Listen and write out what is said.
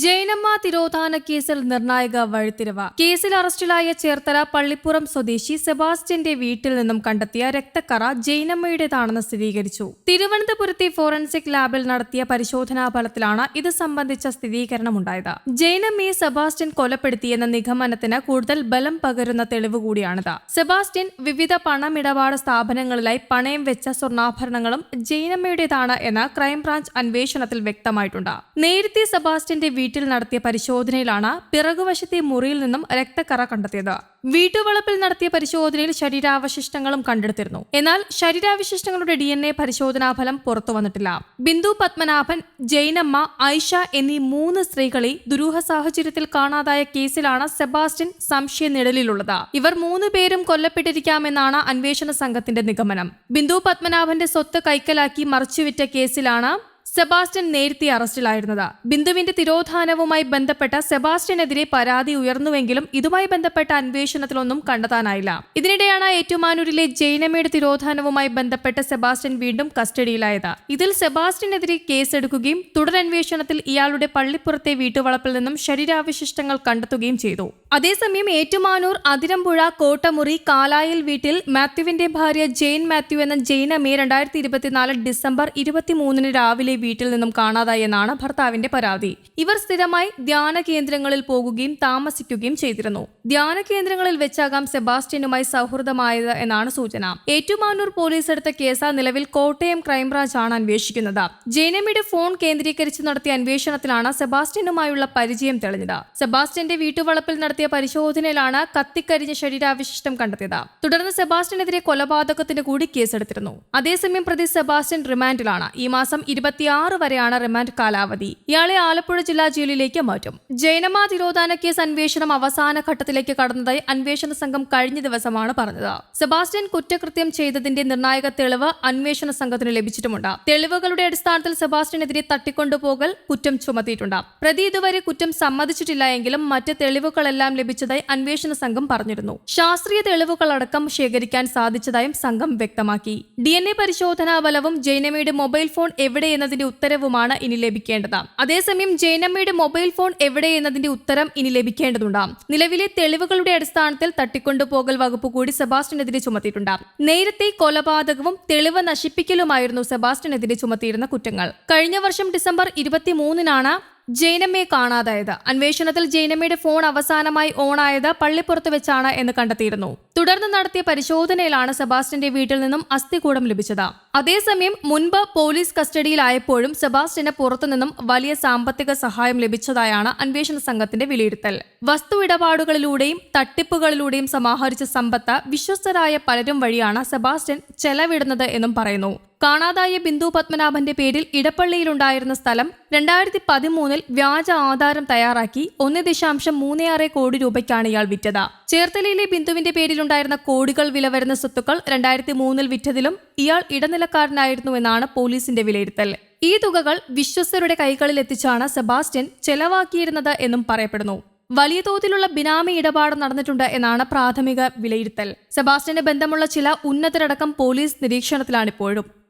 ജൈനമ്മ തിരോധാന കേസിൽ നിർണായക വഴിത്തിരിവ്. കേസിൽ അറസ്റ്റിലായ ചേർത്തല പള്ളിപ്പുറം സ്വദേശി സെബാസ്റ്റ്യന്റെ വീട്ടിൽ നിന്നും കണ്ടെത്തിയ രക്തക്കറ ജൈനമ്മയുടേതാണെന്ന് സ്ഥിരീകരിച്ചു. തിരുവനന്തപുരത്തെ ഫോറൻസിക് ലാബിൽ നടത്തിയ പരിശോധനാ ഫലത്തിലാണ് ഇത് സംബന്ധിച്ച സ്ഥിരീകരണമുണ്ടായത്. ജൈനമ്മയെ സെബാസ്റ്റ്യൻ കൊലപ്പെടുത്തിയെന്ന നിഗമനത്തിന് കൂടുതൽ ബലം പകരുന്ന തെളിവ് കൂടിയാണിത്. സെബാസ്റ്റ്യൻ വിവിധ പണമിടപാട് സ്ഥാപനങ്ങളിലായി പണയം വെച്ച സ്വർണാഭരണങ്ങളും ജൈനമ്മയുടേതാണ് എന്ന് ക്രൈംബ്രാഞ്ച് അന്വേഷണത്തിൽ വ്യക്തമായിട്ടുണ്ട്. നേരത്തെ സെബാസ്റ്റ്യന്റെ വീട്ടിൽ നടത്തിയ പരിശോധനയിലാണ് പിറകുവശത്തെ മുറിയിൽ നിന്നും രക്തക്കറ കണ്ടെത്തിയത്. വീട്ടുവളപ്പിൽ നടത്തിയ പരിശോധനയിൽ ശരീരാവശിഷ്ടങ്ങളും കണ്ടെടുത്തിരുന്നു. എന്നാൽ ശരീരാവശിഷ്ടങ്ങളുടെ ഡി എൻ എ പരിശോധനാ ഫലം പുറത്തു വന്നിട്ടില്ല. ബിന്ദു പത്മനാഭൻ ജൈനമ്മ ഐഷ എന്നീ മൂന്ന് സ്ത്രീകളെ ദുരൂഹ സാഹചര്യത്തിൽ കാണാതായ കേസിലാണ് സെബാസ്റ്റ്യൻ സംശയ നിഴലിലുള്ളത് ഇവർ മൂന്ന് പേരും കൊല്ലപ്പെട്ടിരിക്കാമെന്നാണ് അന്വേഷണ സംഘത്തിന്റെ നിഗമനം. ബിന്ദു പത്മനാഭന്റെ സ്വത്ത് കൈക്കലാക്കി മറിച്ചുവിറ്റ കേസിലാണ് സെബാസ്റ്റ്യൻ നേരത്തെ അറസ്റ്റിലായിരുന്നത്. ബിന്ദുവിന്റെ തിരോധാനവുമായി ബന്ധപ്പെട്ട സെബാസ്റ്റ്യനെതിരെ പരാതി ഉയർന്നുവെങ്കിലും ഇതുമായി ബന്ധപ്പെട്ട അന്വേഷണത്തിലൊന്നും കണ്ടെത്താനായില്ല. ഇതിനിടെയാണ് ഏറ്റുമാനൂരിലെ ജൈനമ്മയുടെ തിരോധാനവുമായി ബന്ധപ്പെട്ട സെബാസ്റ്റ്യൻ വീണ്ടും കസ്റ്റഡിയിലായത്. ഇതിൽ സെബാസ്റ്റ്യനെതിരെ കേസെടുക്കുകയും തുടരന്വേഷണത്തിൽ ഇയാളുടെ പള്ളിപ്പുറത്തെ വീട്ടുവളപ്പിൽ നിന്നും ശരീരാവശിഷ്ടങ്ങൾ കണ്ടെത്തുകയും ചെയ്തു. അതേസമയം ഏറ്റുമാനൂർ അതിരമ്പുഴ കോട്ടമുറി കാലായിൽ വീട്ടിൽ മാത്യുവിന്റെ ഭാര്യ ജെയിൻ മാത്യു എന്ന ജെയിനമ്മയെ രണ്ടായിരത്തി ഇരുപത്തിനാല് ഡിസംബർ ഇരുപത്തിമൂന്നിന് രാവിലെ വീട്ടിൽ നിന്നും കാണാതായി എന്നാണ് ഭർത്താവിന്റെ പരാതി. ഇവർ സ്ഥിരമായി ധ്യാന കേന്ദ്രങ്ങളിൽ പോകുകയും താമസിക്കുകയും ചെയ്തിരുന്നു. ധ്യാന കേന്ദ്രങ്ങളിൽ വെച്ചാകാം സെബാസ്റ്റ്യനുമായി സൗഹൃദമായത് എന്നാണ് സൂചന. ഏറ്റുമാനൂർ പോലീസ് എടുത്ത കേസ് നിലവിൽ കോട്ടയം ക്രൈംബ്രാഞ്ച് ആണ് അന്വേഷിക്കുന്നത്. ജെയിനമ്മയുടെ ഫോൺ കേന്ദ്രീകരിച്ച് നടത്തിയ അന്വേഷണത്തിലാണ് സെബാസ്റ്റ്യനുമായുള്ള പരിചയം തെളിഞ്ഞത്. സെബാസ്റ്റ്യന്റെ വീട്ടുവളപ്പിൽ നടത്തിയ പരിശോധനയിലാണ് കത്തിക്കരിഞ്ഞ ശരീരാവശിഷ്ടം കണ്ടെത്തിയത്. തുടർന്ന് സെബാസ്റ്റ്യനെതിരെ കൊലപാതകത്തിന് കൂടി കേസെടുത്തിരുന്നു. അതേസമയം പ്രതി സെബാസ്റ്റ്യൻ റിമാൻഡിലാണ്. ഈ മാസം ഇരുപത്തിയാറ് വരെയാണ് റിമാൻഡ് കാലാവധി. ഇയാളെ ആലപ്പുഴ ജില്ലാ ജയിലിലേക്ക് മാറ്റും. ജൈനമ തിരോധാന കേസ് അന്വേഷണം അവസാന ഘട്ടത്തിലേക്ക് കടന്നതായി അന്വേഷണ സംഘം കഴിഞ്ഞ ദിവസമാണ് പറഞ്ഞത്. സെബാസ്റ്റ്യൻ കുറ്റകൃത്യം ചെയ്തതിന്റെ നിർണായക തെളിവ് അന്വേഷണ സംഘത്തിന് ലഭിച്ചിട്ടുമുണ്ട്. തെളിവുകളുടെ അടിസ്ഥാനത്തിൽ സെബാസ്റ്റ്യനെതിരെ തട്ടിക്കൊണ്ടുപോകൽ കുറ്റം ചുമത്തിയിട്ടുണ്ട്. പ്രതി ഇതുവരെ കുറ്റം സമ്മതിച്ചിട്ടില്ല എങ്കിലും മറ്റ് തെളിവുകളെല്ലാം ലഭിച്ചതായി അന്വേഷണ സംഘം പറഞ്ഞിരുന്നു. ശാസ്ത്രീയ തെളിവുകളടക്കം ശേഖരിക്കാൻ സാധിച്ചതായും സംഘം വ്യക്തമാക്കി. ഡി എൻ എ പരിശോധനാ ഫലവും ജൈനമ്മയുടെ മൊബൈൽ ഫോൺ എവിടെ എന്നതിന്റെ ഉത്തരവുമാണ് ഇനി ലഭിക്കേണ്ടത്. അതേസമയം ജൈനമ്മയുടെ മൊബൈൽ ഫോൺ എവിടെ എന്നതിന്റെ ഉത്തരം ഇനി ലഭിക്കേണ്ടതുണ്ട്. നിലവിലെ തെളിവുകളുടെ അടിസ്ഥാനത്തിൽ തട്ടിക്കൊണ്ടുപോകൽ വകുപ്പ് കൂടി സെബാസ്റ്റ്യനെതിരെ ചുമത്തിയിട്ടുണ്ട്. നേരത്തെ കൊലപാതകവും തെളിവ് നശിപ്പിക്കലുമായിരുന്നു സെബാസ്റ്റ്യനെതിരെ ചുമത്തിയിരുന്ന കുറ്റങ്ങൾ. കഴിഞ്ഞ വർഷം ഡിസംബർ ഇരുപത്തിമൂന്നിനാണ് ജൈനമ്മയെ കാണാതായത്. അന്വേഷണത്തിൽ ജൈനമ്മയുടെ ഫോൺ അവസാനമായി ഓണായത് പള്ളിപ്പുറത്ത് വെച്ചാണ് എന്ന് കണ്ടെത്തിയിരുന്നു. തുടർന്ന് നടത്തിയ പരിശോധനയിലാണ് സെബാസ്റ്റ്യന്റെ വീട്ടിൽ നിന്നും അസ്ഥികൂടം ലഭിച്ചത്. അതേസമയം മുൻപ് പോലീസ് കസ്റ്റഡിയിലായപ്പോഴും സെബാസ്റ്റ്യന് പുറത്തുനിന്നും വലിയ സാമ്പത്തിക സഹായം ലഭിച്ചതായാണ് അന്വേഷണ സംഘത്തിന്റെ വിലയിരുത്തൽ. വസ്തു ഇടപാടുകളിലൂടെയും തട്ടിപ്പുകളിലൂടെയും സമാഹരിച്ച സമ്പത്ത് വിശ്വസ്തരായ പലരും വഴിയാണ് സെബാസ്റ്റ്യൻ ചെലവിടുന്നത് എന്നും പറയുന്നു. കാണാതായ ബിന്ദു പത്മനാഭന്റെ പേരിൽ ഇടപ്പള്ളിയിലുണ്ടായിരുന്ന സ്ഥലം രണ്ടായിരത്തി പതിമൂന്നിൽ വ്യാജ ആധാരം തയ്യാറാക്കി ഒന്ന് ദശാംശം മൂന്ന് ആറ് കോടി രൂപയ്ക്കാണ് ഇയാൾ വിറ്റത്. ചേർത്തലയിലെ ബിന്ദുവിന്റെ പേരിലുണ്ടായിരുന്ന കോടികൾ വില വരുന്ന സ്വത്തുക്കൾ രണ്ടായിരത്തി മൂന്നിൽ വിറ്റതിലും ഇയാൾ ഇടനിലക്കാരനായിരുന്നുവെന്നാണ് പോലീസിന്റെ വിലയിരുത്തൽ. ഈ തുകകൾ വിശ്വസ്തരുടെ കൈകളിൽ എത്തിച്ചാണ് സെബാസ്റ്റ്യൻ ചെലവാക്കിയിരുന്നത് എന്നും പറയപ്പെടുന്നു. വലിയ തോതിലുള്ള ബിനാമി ഇടപാട് നടന്നിട്ടുണ്ട് എന്നാണ് പ്രാഥമിക വിലയിരുത്തൽ. സെബാസ്റ്റ്യന്റെ ബന്ധമുള്ള ചില ഉന്നതരടക്കം പോലീസ് നിരീക്ഷണത്തിലാണിപ്പോഴും.